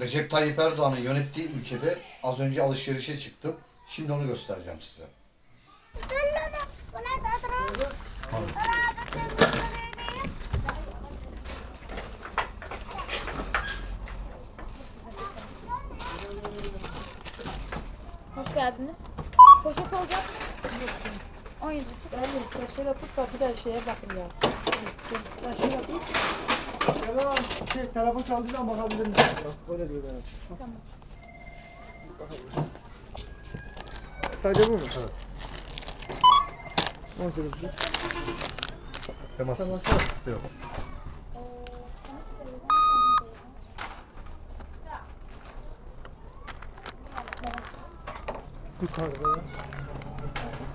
Recep Tayyip Erdoğan'ın yönettiği ülkede az önce alışverişe çıktım. Şimdi onu göstereceğim size. Hoş geldiniz. Poşet olacak. 17 tut. Ben de şöyle tut da bir de şeye bakın ya. Sen şöyle tut. Tamam. Şey, telefon çaldığı zaman bakabilir misin? Bak, Öyle diyor bana. Tamam. Sadece bu mu? Evet. 18 buçuk. Temassız. Tamam. Yok. Yukarıda.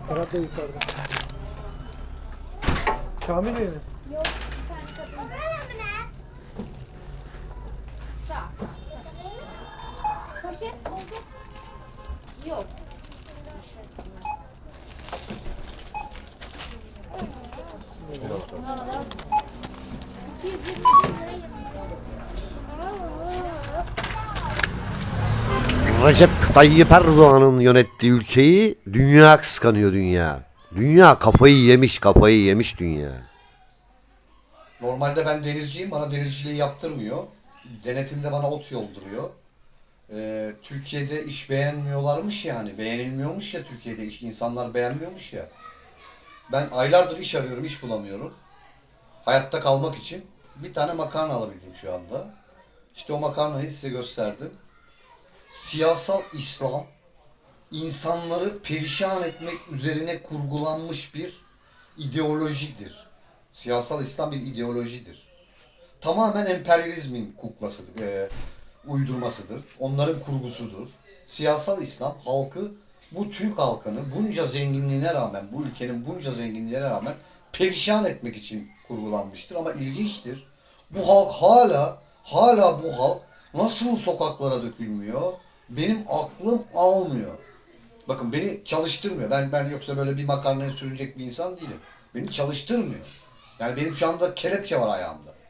Ferhat da yukarıda. Kamil mi? Yok. Bir tane kadın. Recep Tayyip Erdoğan'ın yönettiği ülkeyi dünya kıskanıyor dünya. Dünya kafayı yemiş kafayı yemiş dünya. Normalde ben denizciyim. Bana denizciliği yaptırmıyor. Denetimde bana ot yolduruyor. Ee, Türkiye'de iş beğenmiyorlarmış yani. Beğenilmiyormuş ya Türkiye'de iş. insanlar beğenmiyormuş ya. Ben aylardır iş arıyorum, iş bulamıyorum. Hayatta kalmak için bir tane makarna alabildim şu anda. İşte o makarnayı size gösterdim. Siyasal İslam insanları perişan etmek üzerine kurgulanmış bir ideolojidir. Siyasal İslam bir ideolojidir. Tamamen emperyalizmin kuklasıdır, e, uydurmasıdır. Onların kurgusudur. Siyasal İslam halkı, bu Türk halkını bunca zenginliğine rağmen, bu ülkenin bunca zenginliğine rağmen perişan etmek için kurgulanmıştır. Ama ilginçtir. Bu halk hala, hala bu halk nasıl sokaklara dökülmüyor? Benim aklım almıyor. Bakın beni çalıştırmıyor. Ben ben yoksa böyle bir makarnaya sürünecek bir insan değilim. Beni çalıştırmıyor. Yani benim şu anda kelepçe var ayağımda.